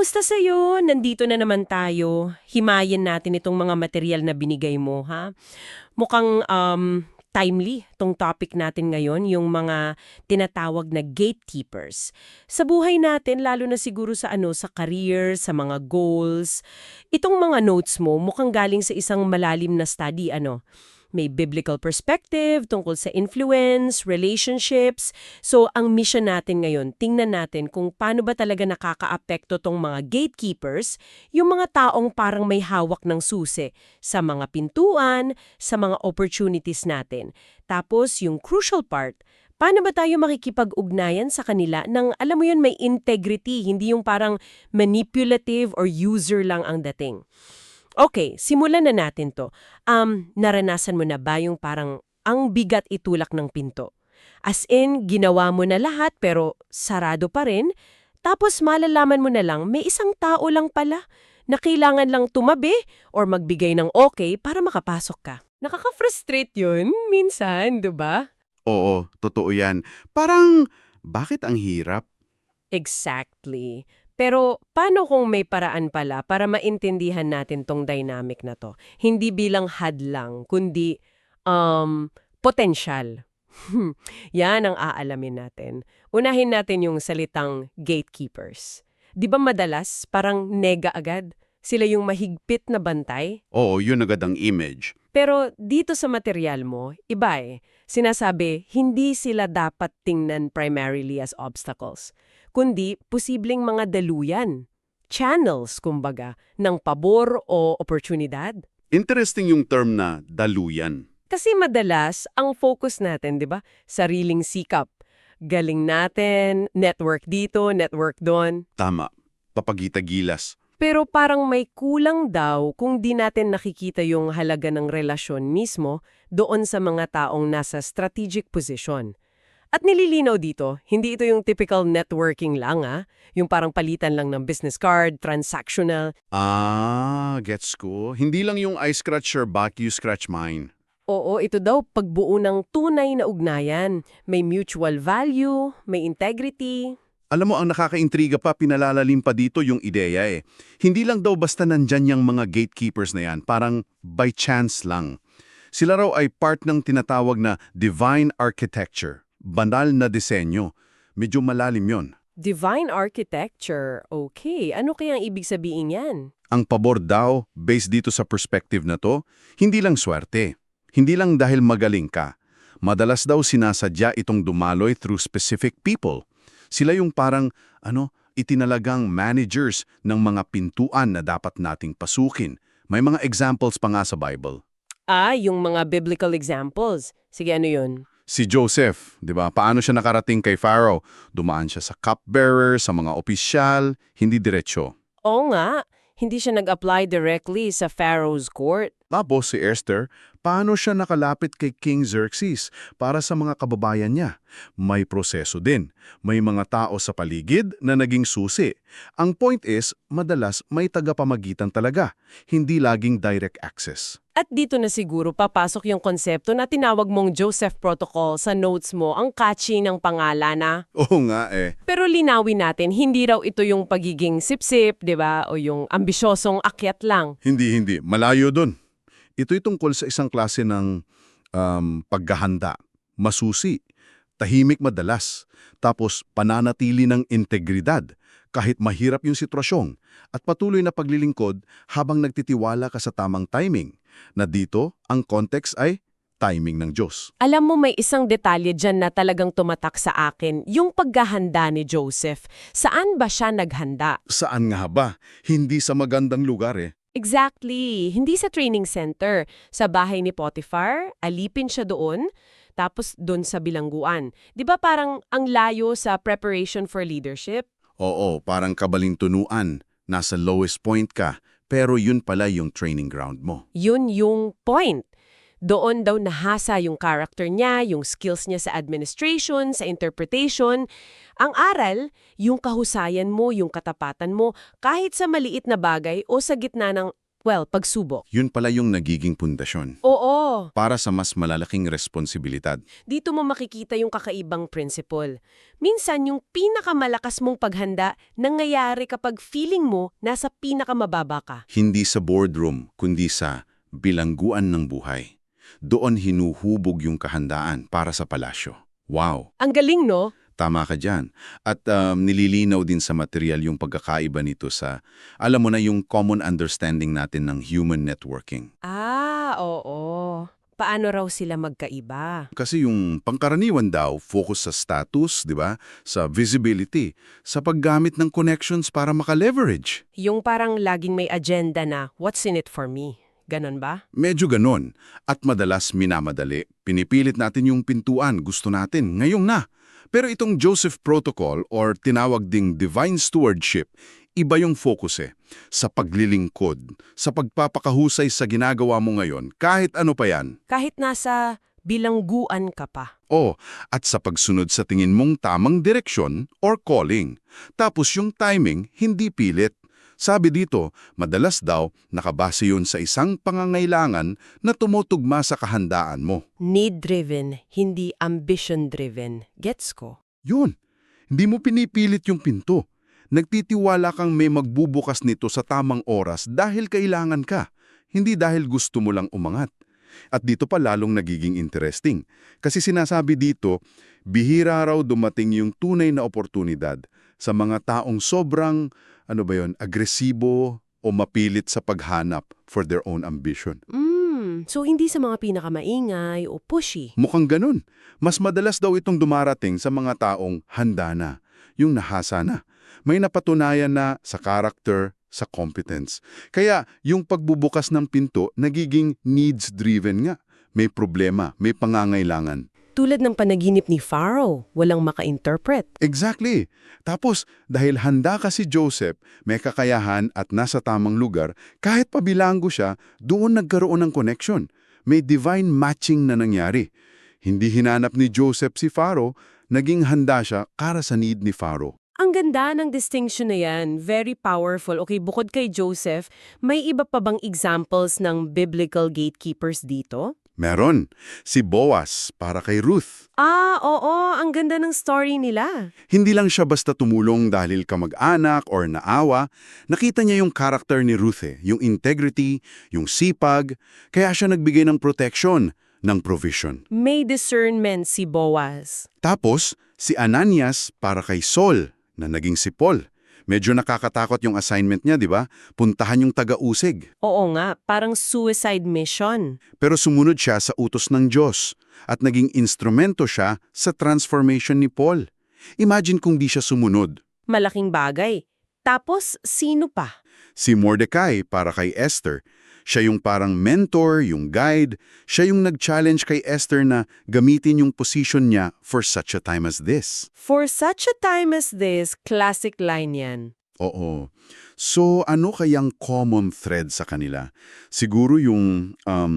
kamusta sa'yo? Nandito na naman tayo. Himayin natin itong mga material na binigay mo, ha? Mukhang um, timely tong topic natin ngayon, yung mga tinatawag na gatekeepers. Sa buhay natin, lalo na siguro sa ano, sa career, sa mga goals. Itong mga notes mo, mukhang galing sa isang malalim na study, ano? May biblical perspective tungkol sa influence, relationships. So, ang mission natin ngayon, tingnan natin kung paano ba talaga nakakaapekto tong mga gatekeepers, yung mga taong parang may hawak ng susi sa mga pintuan, sa mga opportunities natin. Tapos, yung crucial part, paano ba tayo makikipag-ugnayan sa kanila ng, alam mo yun, may integrity, hindi yung parang manipulative or user lang ang dating. Okay, simulan na natin to. Um, naranasan mo na ba yung parang ang bigat itulak ng pinto? As in, ginawa mo na lahat pero sarado pa rin, tapos malalaman mo na lang may isang tao lang pala na kailangan lang tumabi or magbigay ng okay para makapasok ka. Nakaka-frustrate yun minsan, di ba? Oo, totoo yan. Parang, bakit ang hirap? Exactly. Pero paano kung may paraan pala para maintindihan natin tong dynamic na to? Hindi bilang hadlang, kundi um, potensyal. Yan ang aalamin natin. Unahin natin yung salitang gatekeepers. Di ba madalas parang nega agad? Sila yung mahigpit na bantay? Oo, yun agad ang image. Pero dito sa material mo, iba eh. Sinasabi, hindi sila dapat tingnan primarily as obstacles, kundi posibleng mga daluyan. Channels, kumbaga, ng pabor o oportunidad. Interesting yung term na daluyan. Kasi madalas, ang focus natin, di ba? Sariling sikap. Galing natin, network dito, network doon. Tama. Papagita-gilas. Pero parang may kulang daw kung di natin nakikita yung halaga ng relasyon mismo doon sa mga taong nasa strategic position. At nililinaw dito, hindi ito yung typical networking lang ah, yung parang palitan lang ng business card, transactional. Ah, gets ko. Hindi lang yung I scratch your back, you scratch mine. Oo, ito daw pagbuo ng tunay na ugnayan. May mutual value, may integrity. Alam mo, ang nakakaintriga pa, pinalalalim pa dito yung ideya eh. Hindi lang daw basta nandyan yung mga gatekeepers na yan, parang by chance lang. Sila raw ay part ng tinatawag na divine architecture, banal na disenyo. Medyo malalim yon. Divine architecture. Okay, ano kayang ibig sabihin yan? Ang pabor daw, based dito sa perspective na to, hindi lang swerte. Hindi lang dahil magaling ka. Madalas daw sinasadya itong dumaloy through specific people. Sila yung parang, ano, itinalagang managers ng mga pintuan na dapat nating pasukin. May mga examples pa nga sa Bible. Ah, yung mga biblical examples. Sige, ano yun? Si Joseph, di ba? Paano siya nakarating kay Pharaoh? Dumaan siya sa cupbearer, sa mga opisyal, hindi diretsyo. Oo nga, hindi siya nag-apply directly sa Pharaoh's court. Tapos si Esther, paano siya nakalapit kay King Xerxes para sa mga kababayan niya? May proseso din. May mga tao sa paligid na naging susi. Ang point is, madalas may tagapamagitan talaga, hindi laging direct access. At dito na siguro papasok yung konsepto na tinawag mong Joseph Protocol sa notes mo, ang catchy ng pangalan na. Oo nga eh. Pero linawin natin, hindi raw ito yung pagiging sip-sip, di ba? O yung ambisyosong akyat lang. Hindi, hindi. Malayo dun. Ito'y tungkol sa isang klase ng um, paghahanda, masusi, tahimik madalas, tapos pananatili ng integridad kahit mahirap yung sitwasyon at patuloy na paglilingkod habang nagtitiwala ka sa tamang timing na dito ang context ay timing ng Diyos. Alam mo may isang detalye dyan na talagang tumatak sa akin, yung paghahanda ni Joseph. Saan ba siya naghanda? Saan nga ba? Hindi sa magandang lugar eh. Exactly. Hindi sa training center. Sa bahay ni Potiphar, alipin siya doon, tapos doon sa bilangguan. Di ba parang ang layo sa preparation for leadership? Oo, parang kabalintunuan. Nasa lowest point ka, pero yun pala yung training ground mo. Yun yung point. Doon daw nahasa yung character niya, yung skills niya sa administration, sa interpretation. Ang aral, yung kahusayan mo, yung katapatan mo, kahit sa maliit na bagay o sa gitna ng Well, pagsubok. Yun pala yung nagiging pundasyon. Oo, Para sa mas malalaking responsibilidad. dito mo makikita yung kakaibang principle. Minsan, yung pinakamalakas mong paghanda nangyayari kapag feeling mo nasa pinakamababa ka. Hindi sa boardroom, kundi sa bilangguan ng buhay. Doon hinuhubog yung kahandaan para sa palasyo. Wow! Ang galing, no? Tama ka dyan. At um, nililinaw din sa material yung pagkakaiba nito sa, alam mo na yung common understanding natin ng human networking. Ah, oo. Paano raw sila magkaiba? Kasi yung pangkaraniwan daw, focus sa status, di ba? Sa visibility, sa paggamit ng connections para makaleverage. Yung parang laging may agenda na, what's in it for me? Ganon ba? Medyo ganon. At madalas minamadali. Pinipilit natin yung pintuan, gusto natin, ngayong na. Pero itong Joseph Protocol or tinawag ding Divine Stewardship, iba yung focus eh. Sa paglilingkod, sa pagpapakahusay sa ginagawa mo ngayon, kahit ano pa yan. Kahit nasa bilangguan ka pa. O, at sa pagsunod sa tingin mong tamang direksyon or calling. Tapos yung timing, hindi pilit. Sabi dito, madalas daw nakabase yun sa isang pangangailangan na tumutugma sa kahandaan mo. Need-driven, hindi ambition-driven. Gets ko? Yun, hindi mo pinipilit yung pinto. Nagtitiwala kang may magbubukas nito sa tamang oras dahil kailangan ka, hindi dahil gusto mo lang umangat. At dito pa lalong nagiging interesting. Kasi sinasabi dito, bihira raw dumating yung tunay na oportunidad sa mga taong sobrang, ano ba yon, agresibo o mapilit sa paghanap for their own ambition. Mm, so hindi sa mga pinakamaingay o pushy. Mukhang ganun. Mas madalas daw itong dumarating sa mga taong handa na, yung nahasa na. May napatunayan na sa character, sa competence. Kaya yung pagbubukas ng pinto, nagiging needs-driven nga. May problema, may pangangailangan. Tulad ng panaginip ni Pharaoh, walang maka-interpret. Exactly. Tapos, dahil handa ka si Joseph, may kakayahan at nasa tamang lugar, kahit pabilanggo siya, doon nagkaroon ng connection. May divine matching na nangyari. Hindi hinanap ni Joseph si Pharaoh, naging handa siya para sa need ni Pharaoh. Ang ganda ng distinction na yan. Very powerful. Okay, bukod kay Joseph, may iba pa bang examples ng biblical gatekeepers dito? Meron. Si Boaz para kay Ruth. Ah, oo. Ang ganda ng story nila. Hindi lang siya basta tumulong dahil kamag-anak or naawa. Nakita niya yung karakter ni Ruth eh, yung integrity, yung sipag. Kaya siya nagbigay ng protection, ng provision. May discernment si Boaz. Tapos, si Ananias para kay Saul, na naging si Paul. Medyo nakakatakot yung assignment niya, di ba? Puntahan yung taga-usig. Oo nga, parang suicide mission. Pero sumunod siya sa utos ng Diyos at naging instrumento siya sa transformation ni Paul. Imagine kung di siya sumunod. Malaking bagay. Tapos, sino pa? Si Mordecai para kay Esther. Siya yung parang mentor, yung guide. Siya yung nag-challenge kay Esther na gamitin yung position niya for such a time as this. For such a time as this, classic line yan. Oo. So ano kayang common thread sa kanila? Siguro yung um,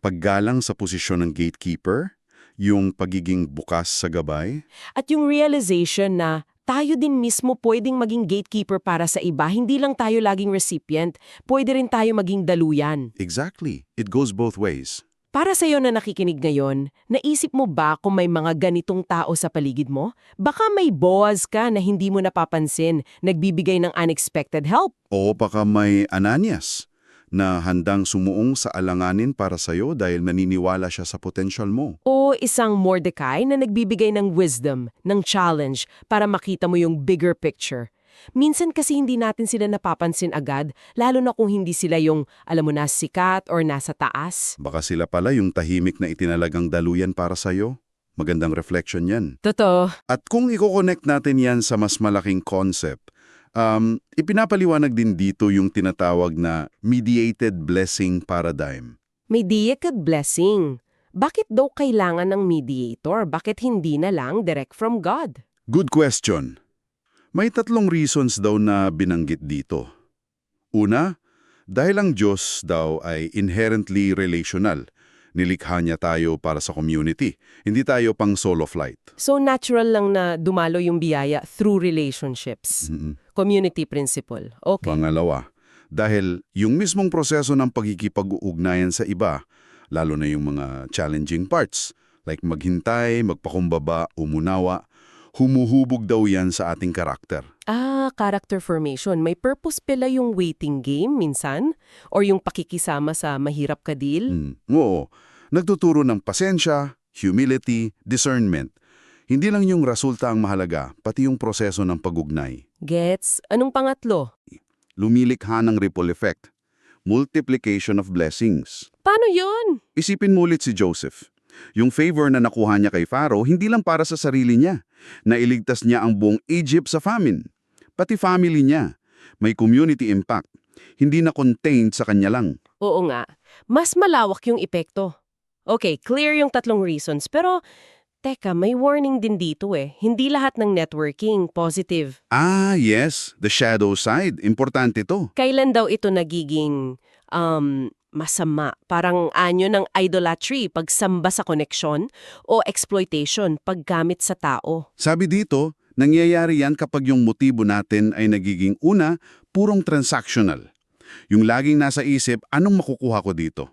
paggalang sa posisyon ng gatekeeper, yung pagiging bukas sa gabay. At yung realization na tayo din mismo pwedeng maging gatekeeper para sa iba, hindi lang tayo laging recipient, pwede rin tayo maging daluyan. Exactly. It goes both ways. Para sa iyo na nakikinig ngayon, naisip mo ba kung may mga ganitong tao sa paligid mo? Baka may boaz ka na hindi mo napapansin, nagbibigay ng unexpected help. O baka may Ananias na handang sumuong sa alanganin para sa'yo dahil naniniwala siya sa potential mo. O isang Mordecai na nagbibigay ng wisdom, ng challenge, para makita mo yung bigger picture. Minsan kasi hindi natin sila napapansin agad, lalo na kung hindi sila yung, alam mo na, sikat or nasa taas. Baka sila pala yung tahimik na itinalagang daluyan para sa'yo. Magandang reflection yan. Totoo. At kung i-connect natin yan sa mas malaking concept, um, ipinapaliwanag din dito yung tinatawag na mediated blessing paradigm. Mediated blessing. Bakit daw kailangan ng mediator? Bakit hindi na lang direct from God? Good question. May tatlong reasons daw na binanggit dito. Una, dahil ang Diyos daw ay inherently relational. Nilikha niya tayo para sa community. Hindi tayo pang solo flight. So natural lang na dumalo yung biyaya through relationships. Mm-mm. Community principle. Okay. Pangalawa, Dahil yung mismong proseso ng pagkikipag-ugnayan sa iba, lalo na yung mga challenging parts, like maghintay, magpakumbaba, umunawa, humuhubog daw yan sa ating karakter. Ah, character formation. May purpose pala yung waiting game minsan? Or yung pakikisama sa mahirap ka deal? Hmm, Oo, nagtuturo ng pasensya, humility, discernment. Hindi lang yung resulta ang mahalaga, pati yung proseso ng pagugnay. Gets? Anong pangatlo? Lumilikha ng ripple effect. Multiplication of blessings. Paano yon? Isipin mo ulit si Joseph. Yung favor na nakuha niya kay Pharaoh, hindi lang para sa sarili niya. Nailigtas niya ang buong Egypt sa famine. Pati family niya. May community impact. Hindi na contained sa kanya lang. Oo nga. Mas malawak yung epekto. Okay, clear yung tatlong reasons. Pero, teka, may warning din dito eh. Hindi lahat ng networking positive. Ah, yes. The shadow side. Importante to. Kailan daw ito nagiging um, masama? Parang anyo ng idolatry, pagsamba sa koneksyon, o exploitation, paggamit sa tao. Sabi dito, nangyayari yan kapag yung motibo natin ay nagiging una, purong transactional. Yung laging nasa isip, anong makukuha ko dito?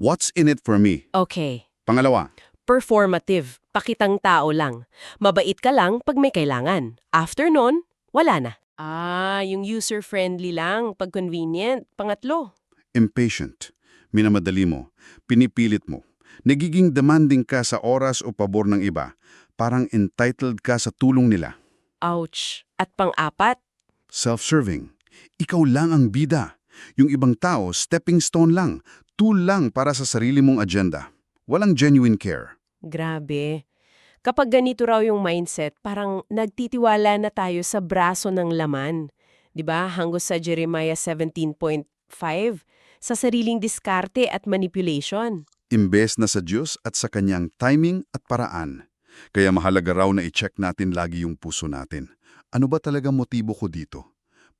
What's in it for me? Okay. Pangalawa, Performative, pakitang tao lang. Mabait ka lang pag may kailangan. After nun, wala na. Ah, yung user-friendly lang, pag convenient. Pangatlo. Impatient. Minamadali mo, pinipilit mo. Nagiging demanding ka sa oras o pabor ng iba. Parang entitled ka sa tulong nila. Ouch. At pang-apat, Self-serving. Ikaw lang ang bida. Yung ibang tao, stepping stone lang, tool lang para sa sarili mong agenda. Walang genuine care. grabe. Kapag ganito raw yung mindset, parang nagtitiwala na tayo sa braso ng laman. 'Di ba? Hanggo sa Jeremiah 17.5, sa sariling diskarte at manipulation. Imbes na sa Diyos at sa kanyang timing at paraan. Kaya mahalaga raw na i-check natin lagi yung puso natin. Ano ba talaga motibo ko dito?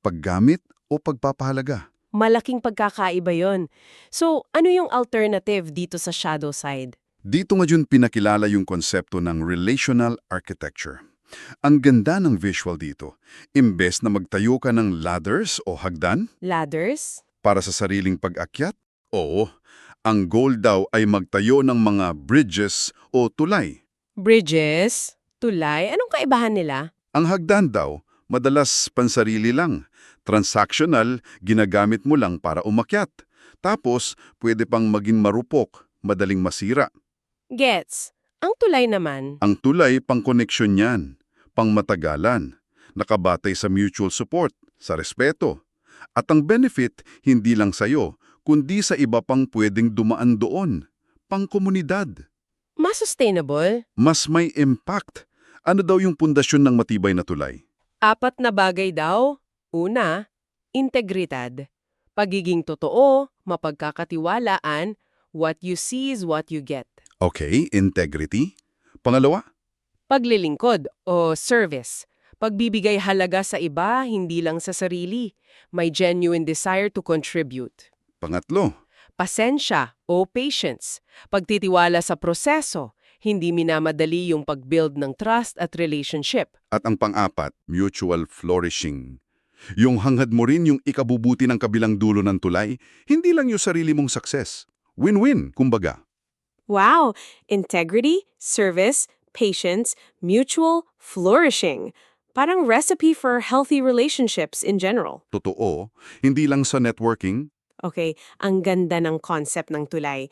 Paggamit o pagpapahalaga? Malaking pagkakaiba yon. So, ano yung alternative dito sa shadow side? Dito ngayon pinakilala yung konsepto ng relational architecture. Ang ganda ng visual dito. Imbes na magtayo ka ng ladders o hagdan Ladders? Para sa sariling pag-akyat, oo, ang goal daw ay magtayo ng mga bridges o tulay. Bridges? Tulay? Anong kaibahan nila? Ang hagdan daw, madalas pansarili lang. Transactional, ginagamit mo lang para umakyat. Tapos, pwede pang maging marupok, madaling masira. Gets. Ang tulay naman, Ang tulay pang koneksyon niyan, pang matagalan, nakabatay sa mutual support, sa respeto. At ang benefit, hindi lang sa'yo, kundi sa iba pang pwedeng dumaan doon, pang komunidad. mas sustainable. Mas may impact. Ano daw yung pundasyon ng matibay na tulay? Apat na bagay daw. Una, integridad. Pagiging totoo, mapagkakatiwalaan, what you see is what you get. Okay, integrity. Pangalawa, Paglilingkod o service. Pagbibigay halaga sa iba, hindi lang sa sarili. May genuine desire to contribute. pangatlo, Pasensya o patience. Pagtitiwala sa proseso, hindi minamadali yung pag-build ng trust at relationship. at ang pang-apat, mutual flourishing. Yung hangad mo rin yung ikabubuti ng kabilang dulo ng tulay, hindi lang yung sarili mong success. Win-win, kumbaga. Wow! Integrity, service, patience, mutual, flourishing. Parang recipe for healthy relationships in general. Totoo, hindi lang sa networking, Okay, ang ganda ng concept ng tulay.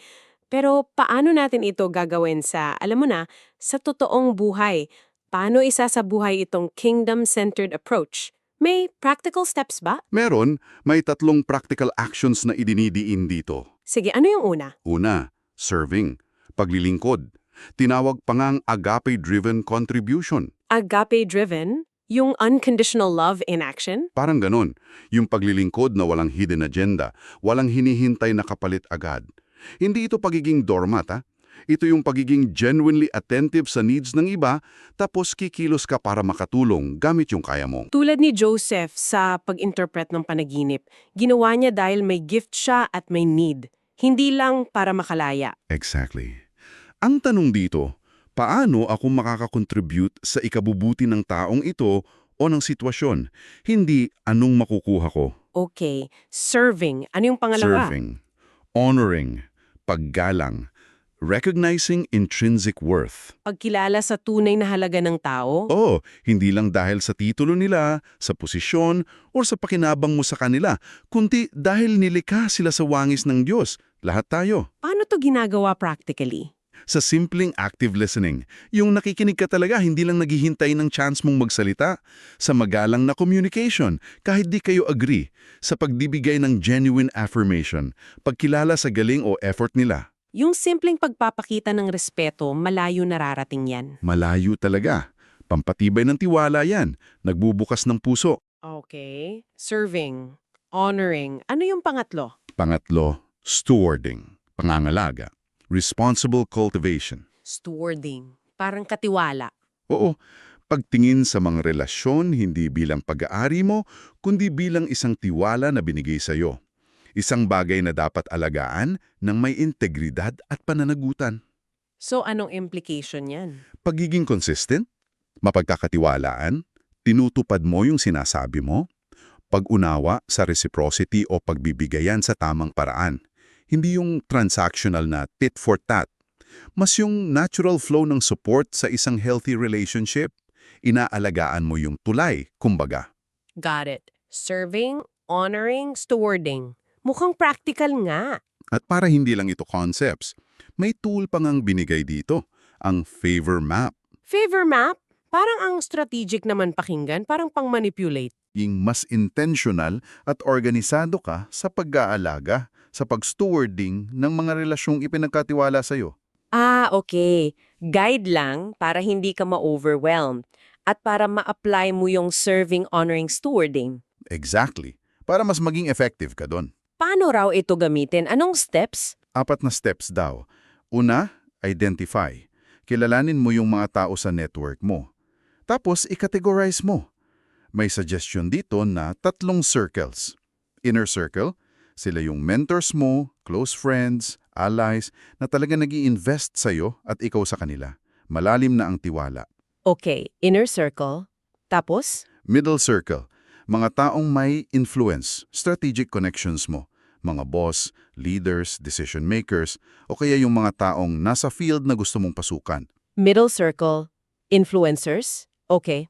Pero paano natin ito gagawin sa, alam mo na, sa totoong buhay? Paano isa sa buhay itong kingdom-centered approach? May practical steps ba? meron, may tatlong practical actions na idinidiin dito. Sige, ano yung una? Una, serving, paglilingkod. Tinawag pa ngang agape-driven contribution. Agape-driven? Yung unconditional love in action? Parang ganon, yung paglilingkod na walang hidden agenda, walang hinihintay na kapalit agad. Hindi ito pagiging doormat, ha? Ito yung pagiging genuinely attentive sa needs ng iba, tapos kikilos ka para makatulong gamit yung kaya mo. Tulad ni Joseph sa pag-interpret ng panaginip, ginawa niya dahil may gift siya at may need. Hindi lang para makalaya. Exactly. Ang tanong dito, paano ako makakakontribute sa ikabubuti ng taong ito o ng sitwasyon? Hindi anong makukuha ko. Okay. Serving. Ano yung pangalawa? Serving, honoring, paggalang, recognizing intrinsic worth. Pagkilala sa tunay na halaga ng tao? Oo, hindi lang dahil sa titulo nila, sa posisyon, o sa pakinabang mo sa kanila, kundi dahil nilikha sila sa wangis ng Diyos. Lahat tayo. Paano to ginagawa practically? Sa simpleng active listening, yung nakikinig ka talaga hindi lang naghihintay ng chance mong magsalita. Sa magalang na communication, kahit di kayo agree. Sa pagdibigay ng genuine affirmation, pagkilala sa galing o effort nila. Yung simpleng pagpapakita ng respeto, malayo nararating yan. Malayo talaga. Pampatibay ng tiwala yan. Nagbubukas ng puso. Okay. Serving. Honoring. Ano yung pangatlo? Pangatlo, stewarding, pangangalaga, responsible cultivation. Stewarding. Parang katiwala. Oo, pagtingin sa mga relasyon hindi bilang pag-aari mo, kundi bilang isang tiwala na binigay sa iyo. Isang bagay na dapat alagaan ng may integridad at pananagutan. So anong implication yan? Pagiging consistent, mapagkakatiwalaan, tinutupad mo yung sinasabi mo, pag-unawa sa reciprocity o pagbibigayan sa tamang paraan. Hindi yung transactional na tit for tat. Mas yung natural flow ng support sa isang healthy relationship. Inaalagaan mo yung tulay, kumbaga. Got it. Serving, honoring, stewarding. Mukhang practical nga. At para hindi lang ito concepts, may tool pang ang binigay dito, ang favor map. Favor map? Parang ang strategic naman pakinggan, parang pang-manipulate. Yung mas intentional at organisado ka sa pag-aalaga, sa pag-stewarding ng mga relasyong ipinagkatiwala sa'yo. Ah, okay. Guide lang para hindi ka ma-overwhelm at para ma-apply mo yung serving, honoring, stewarding. Exactly. Para mas maging effective ka doon. Paano raw ito gamitin? Anong steps? Apat na steps daw. Una, identify. Kilalanin mo yung mga tao sa network mo. Tapos, i-categorize mo. May suggestion dito na tatlong circles. Inner circle, sila yung mentors mo, close friends, allies, na talaga nag invest sa'yo at ikaw sa kanila. Malalim na ang tiwala. Okay, inner circle. Tapos? Middle circle, mga taong may influence, strategic connections mo, mga boss, leaders, decision makers, o kaya yung mga taong nasa field na gusto mong pasukan. Middle circle. Influencers. Okay.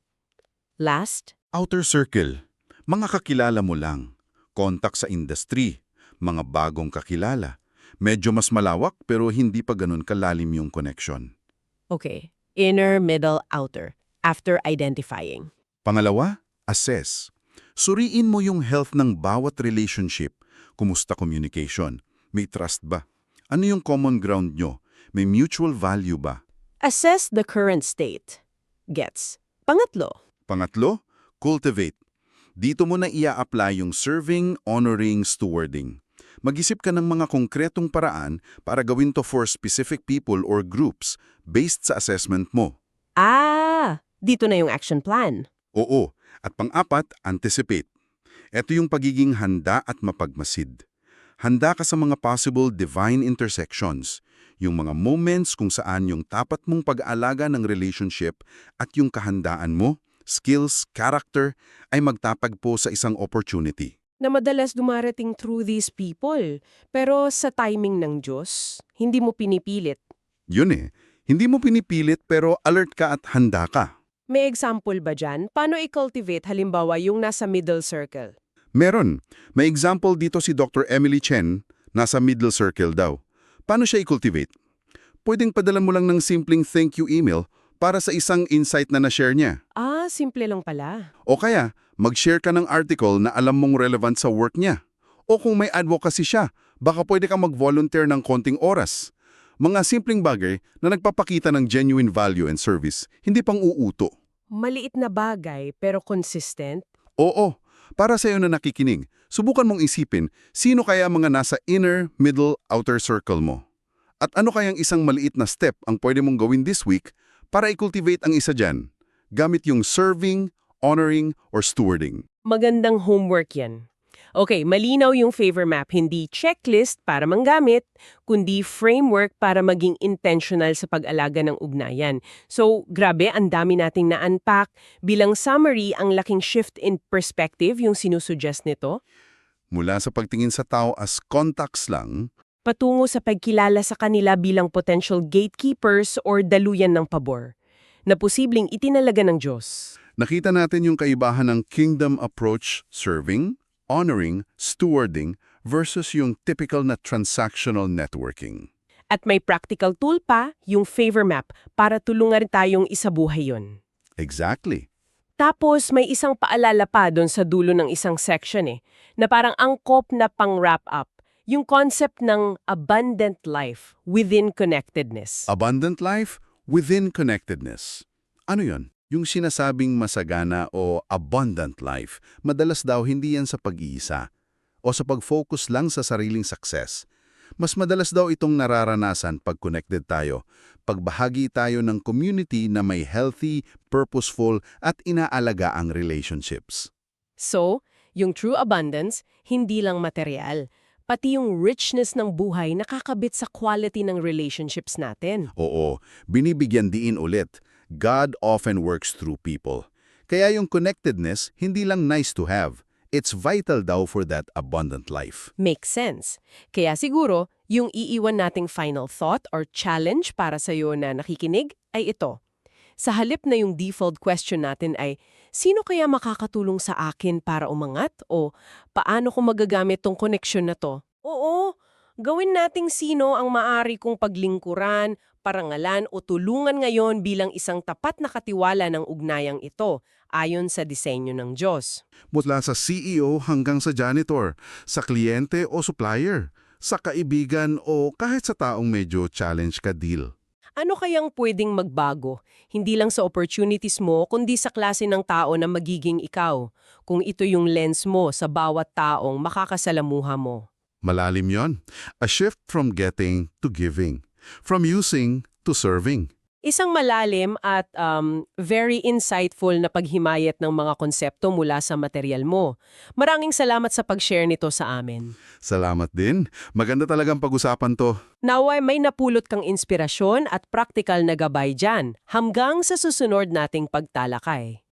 Last? Outer circle, mga kakilala mo lang, contact sa industry, mga bagong kakilala. Medyo mas malawak pero hindi pa ganun kalalim yung connection. Okay. Inner, middle, outer. After identifying. Pangalawa, assess. Suriin mo yung health ng bawat relationship. Kumusta communication? May trust ba? Ano yung common ground nyo? May mutual value ba? Assess the current state. Gets. Pangatlo. Pangatlo, cultivate. Dito mo na ia-apply yung serving, honoring, stewarding. Mag-isip ka ng mga konkretong paraan para gawin to for specific people or groups based sa assessment mo. Ah, dito na yung action plan. Oo. At pang-apat, anticipate. Ito yung pagiging handa at mapagmasid. Handa ka sa mga possible divine intersections, yung mga moments kung saan yung tapat mong pag-aalaga ng relationship at yung kahandaan mo, skills, character, ay magtapagpo sa isang opportunity. Na madalas dumarating through these people. Pero sa timing ng Diyos, hindi mo pinipilit. Yun eh, hindi mo pinipilit pero alert ka at handa ka. May example ba dyan? Paano i-cultivate halimbawa yung nasa middle circle? Meron. May example dito si Dr. Emily Chen, nasa middle circle daw. Paano siya i-cultivate? Pwedeng padala mo lang ng simpleng thank you email para sa isang insight na na-share niya. Ah, simple lang pala. O kaya, mag-share ka ng article na alam mong relevant sa work niya. O kung may advocacy siya, baka pwede kang mag-volunteer ng konting oras. Mga simpleng bagay na nagpapakita ng genuine value and service, hindi pang uuto. Maliit na bagay pero consistent. Oo, para sa iyo na nakikinig, subukan mong isipin sino kaya mga nasa inner, middle, outer circle mo. At ano kayang isang maliit na step ang pwede mong gawin this week para i-cultivate ang isa dyan, gamit yung serving, honoring, or stewarding. Magandang homework yan. Okay, malinaw yung favor map, hindi checklist para manggamit, kundi framework para maging intentional sa pag-alaga ng ugnayan. So, grabe, ang dami nating na-unpack. Bilang summary, ang laking shift in perspective yung sinusuggest nito. Mula sa pagtingin sa tao as contacts lang, Patungo sa pagkilala sa kanila bilang potential gatekeepers or daluyan ng pabor na posibleng itinalaga ng Diyos. nakita natin yung kaibahan ng kingdom approach serving, honoring, stewarding versus yung typical na transactional networking. At may practical tool pa, yung favor map, para tulungan tayong isabuhay yon. Exactly. Tapos may isang paalala pa doon sa dulo ng isang section eh, na parang angkop na pang-wrap up, yung concept ng abundant life within connectedness. Abundant life within connectedness. Ano yon? Yung sinasabing masagana o abundant life, madalas daw hindi yan sa pag-iisa o sa pag-focus lang sa sariling success. Mas madalas daw itong nararanasan pag connected tayo, pagbahagi tayo ng community na may healthy, purposeful at inaalaga ang relationships. So, yung true abundance, hindi lang material, pati yung richness ng buhay nakakabit sa quality ng relationships natin. Oo, binibigyan diin ulit. God often works through people. Kaya yung connectedness, hindi lang nice to have. It's vital daw for that abundant life. Makes sense. Kaya siguro, yung iiwan nating final thought or challenge para sa'yo na nakikinig ay ito. Sa halip na yung default question natin ay, sino kaya makakatulong sa akin para umangat? O paano ko magagamit tong connection na to? Oo, gawin nating sino ang maari kong paglingkuran, parangalan o tulungan ngayon bilang isang tapat na katiwala ng ugnayang ito ayon sa disenyo ng Diyos. Mula sa CEO hanggang sa janitor, sa kliyente o supplier, sa kaibigan o kahit sa taong medyo challenge ka deal. Ano kayang pwedeng magbago? Hindi lang sa opportunities mo, kundi sa klase ng tao na magiging ikaw. Kung ito yung lens mo sa bawat taong makakasalamuha mo. Malalim yon. A shift from getting to giving. From using to serving. Isang malalim at um, very insightful na paghimayat ng mga konsepto mula sa material mo. Maraming salamat sa pag-share nito sa amin. Salamat din. Maganda talagang pag-usapan to. Naway may napulot kang inspirasyon at praktikal na gabay dyan hanggang sa susunod nating pagtalakay.